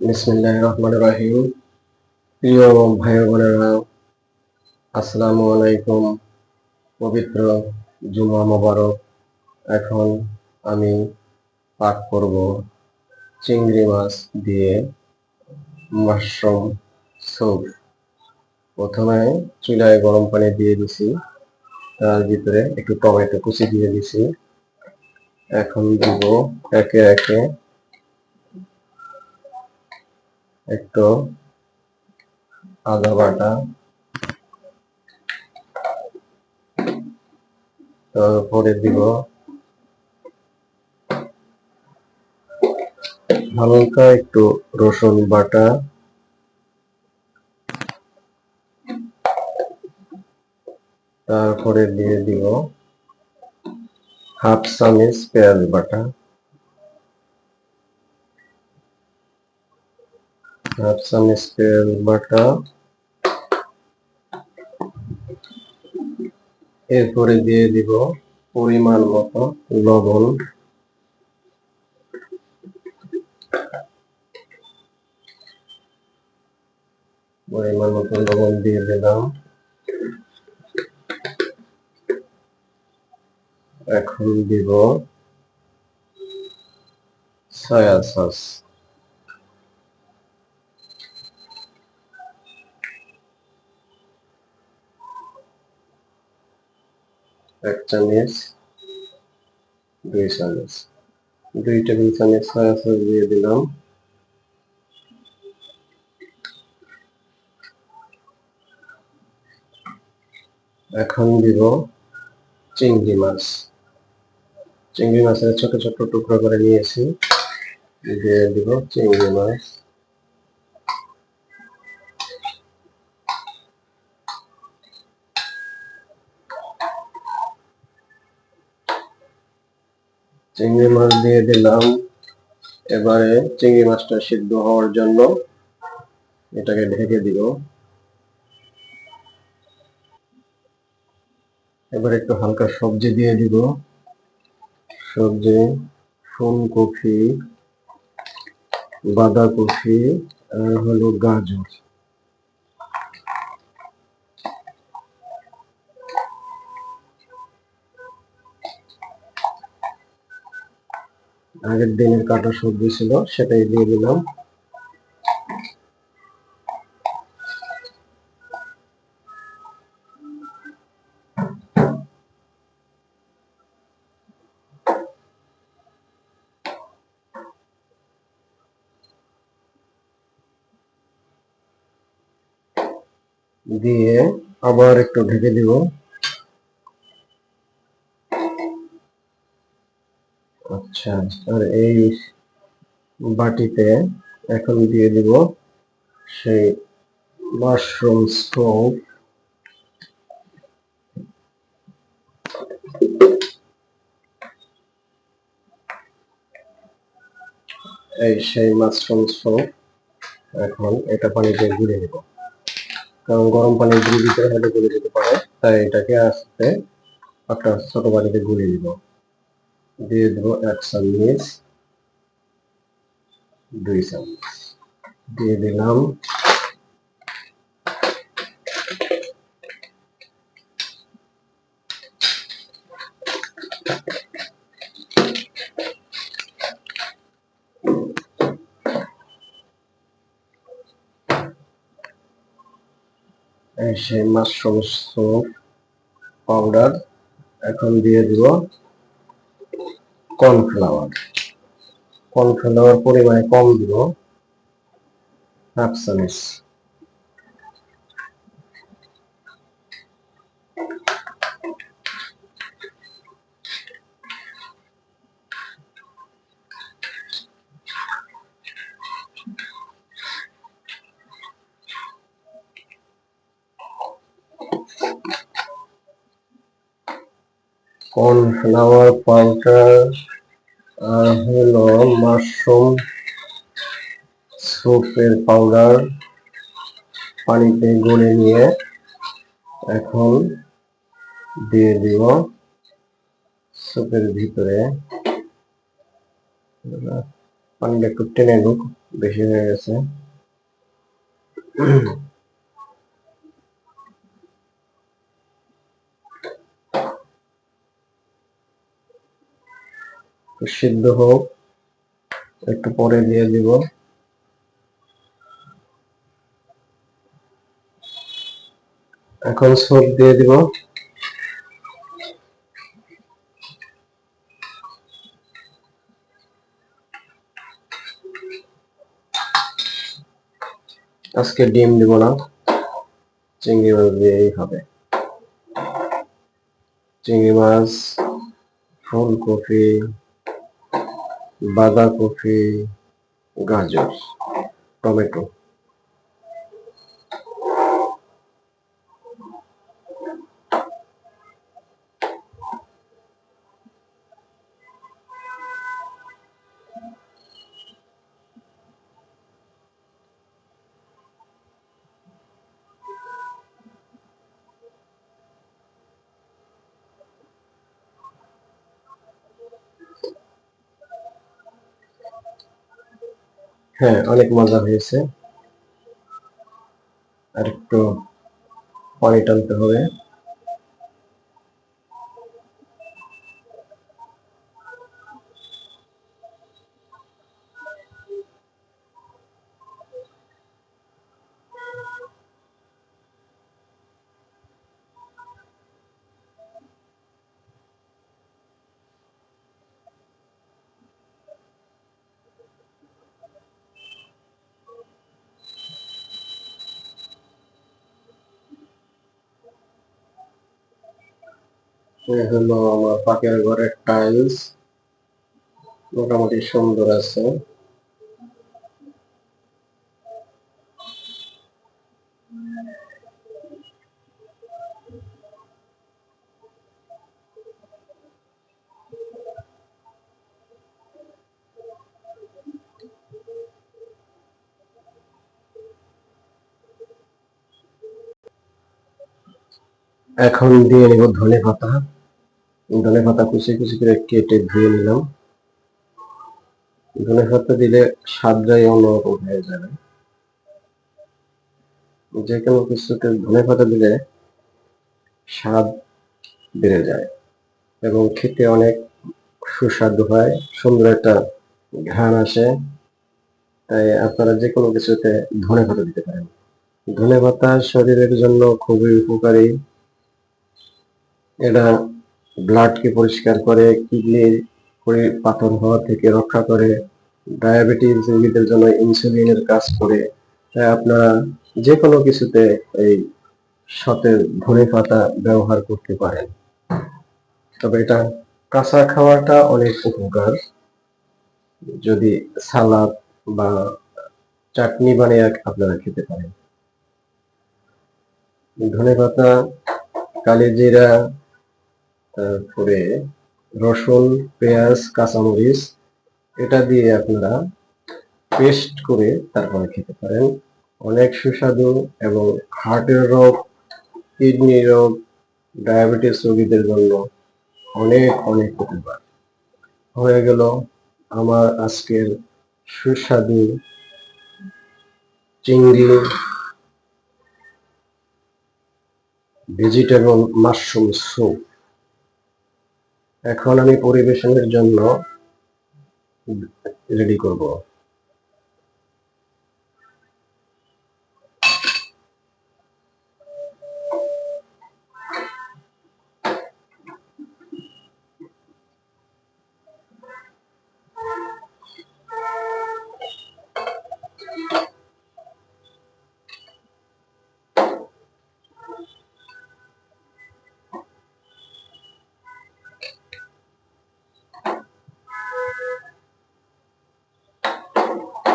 বিসমিল্লাহ রহমান রাহিম। প্রিয় ভাই বোনেরা, আসসালামু আলাইকুম। পবিত্র জুমা মোবারক। এখন আমি পাক করব চিংড়ি মাছ দিয়ে মাশরুম স্যুপ। প্রথমে চুলায় গরম পানি দিয়ে দিছি। তার ভিতরে একটু টমেটো কুচি দিয়ে দিছি। এখন দিব একে একে একটু আদা বাটা। তারপরে দিব। হালকা একটু রসুন বাটা। তারপরে দিয়ে দিব হাফ চামচ পেঁয়াজ বাটা। চামচ পেঁয়াজ বাটা এরপরে দিয়ে দিব পরিমাণ মতো লবণ। পরিমাণ মতো লবণ দিয়ে দিলাম। এখন দিব সয়া সস। এক চামচ দুই চামচ দুই টেবিল চামচ সয়া সস দিয়ে দিলাম। এখন দিব চিংড়ি মাছ। চিংড়ি মাছের ছোট ছোট টুকরো করে নিয়েছি। দিয়ে দিব চিংড়ি মাছ। চিংড়ি মাছ দিয়ে দিলাম। এবারে চিংড়ি মাছটা সিদ্ধ হওয়ার জন্য এটাকে ঢেকে দিব। এবার একটু হালকা সবজি দিয়ে দিব। সবজি, ফুলকপি, বাঁধাকপি, আর হলো গাজর। আগের দিনের কাটা সবজি ছিল সেটাই দিয়ে দিলাম। দিয়ে আবার একটু ঢেকে দিব। আচ্ছা আর এই বাটিতে এখন দিয়ে দিব সেই মাশরুম স্টোভ এই সেই মাশরুম স্টোভ এখন এটা পানিতে গুলে নেব। কারণ গরম পানি দিয়ে দিতে গলে যেতে পারে, তাই এটাকে আস্তে একটা ছোট বাড়িতে গুলে দিব দিয়ে দেবো এক চামচ দুই চামচ দিয়ে দিলাম সেই মাশরুম স্যুপ পাউডার এখন দিয়ে দিব। কর্নফ্লাওয়ার কর্নফ্লাওয়ার পরিমাণে কম দিব। হাফ চামচ কর্নফ্লাওয়ার পাউডার, আর হলো মাশরুম স্যুপের পাউডার পানিতে গলে নিয়ে এখন দিয়ে দিব স্যুপের ভিতরে। পানিটা একটু টেনে ঢুক বেশি হয়ে গেছে। সিদ্ধ হোক, একটু পরে দিয়ে দিব। এখন সব দিয়ে দিব। আজকে ডিম দিব না, চিংড়ি মাছ দিয়েই হবে। চিংড়ি মাছ, ফুলকপি বাঁধাকপি গাজর টমেটো। হ্যাঁ অনেক মজা হয়েছে। আর একটু পানি টানতে হবে। এই হলো আমার পাকের ঘরের টাইলস মোটামুটি সুন্দর আছে। এখন দিয়ে নেব ধনে পাতা। ধনে পাতা কুচি কুচি করে কেটে ধুয়ে নিলাম। ধনে পাতা দিলে স্বাদটাই অন্যরকম হয়ে যাবে। যে কোনো কিছুতে ধনে পাতা দিলে স্বাদ বেড়ে যায় এবং খেতে অনেক সুস্বাদু হয়, সুন্দর একটা ঘ্রাণ আসে। তাই আপনারা যে কোনো কিছুতে ধনে পাতা দিতে পারেন। ধনে পাতা শরীরের জন্য খুবই উপকারী। এটা ব্লাডকে পরিষ্কার করে কিডনির পাথর হওয়া থেকে রক্ষা করে ডায়াবেটিস রোগীদের জন্য ইনসুলিনের কাজ করে। তাই আপনারা যে কোনো কিছুতে এই সতেজ ধনে পাতা ব্যবহার করতে পারেন। তবে এটা কাঁচা খাওয়াটা অনেক উপকার। যদি সালাদ বা চাটনি বানিয়ে আপনারা খেতে পারেন। ধনে পাতা, কালিজিরা তারপরে রসুন, পেঁয়াজ, কাঁচামরিচ, এটা দিয়ে আপনারা পেস্ট করে তারপরে খেতে পারেন। অনেক সুস্বাদু এবং হার্টের রোগ, কিডনি রোগ, ডায়াবেটিস রোগীদের জন্য অনেক অনেক উপকার। হয়ে গেল আমার আজকের সুস্বাদু চিংড়ি ভেজিটেবল মাশরুম স্যুপ এখন আমি পরিবেশনের জন্য রেডি করব।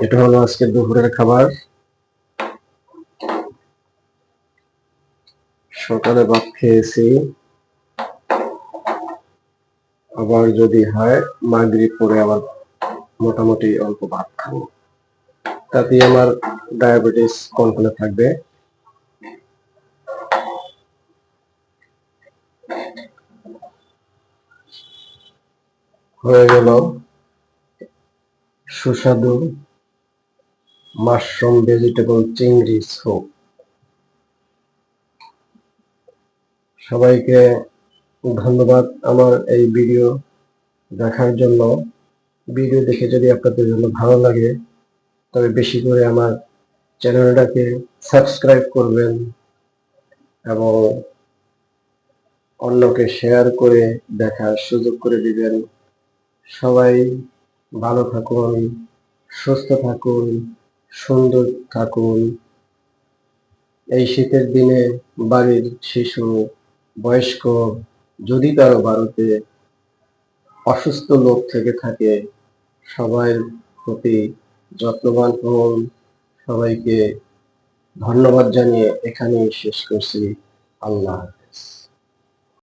এটা হলো আজকে দুপুরের খাবার। সকালে ভাত খেয়েছি। আবার যদি হয়, মাগরিব পরে আবার মোটামুটি অল্প ভাত খাব। তাতে আমার ডায়াবেটিস কন্ট্রোলে থাকবে। হয়ে গেল সুস্বাদু মাশরুম ভেজিটেবল চিংড়ি, স্যুপ। সবাইকে ধন্যবাদ আমার এই ভিডিও দেখার জন্য। ভিডিও দেখে যদি আপনাদের জন্য ভালো লাগে, তবে বেশি করে আমার চ্যানেলটাকে সাবস্ক্রাইব করবেন এবং অন্যকে শেয়ার করে দেখার সুযোগ করে দিবেন। সবাই ভালো থাকুন, সুস্থ থাকুন। সুন্দর থাকুন এই শীতের দিনে বাড়ির শিশু, বয়স্ক, যদি কারও বাড়িতে অসুস্থ লোক থেকে থাকে সবার প্রতি যত্নবান হন। সবাইকে ধন্যবাদ জানিয়ে এখানেই শেষ করছি। আল্লাহ।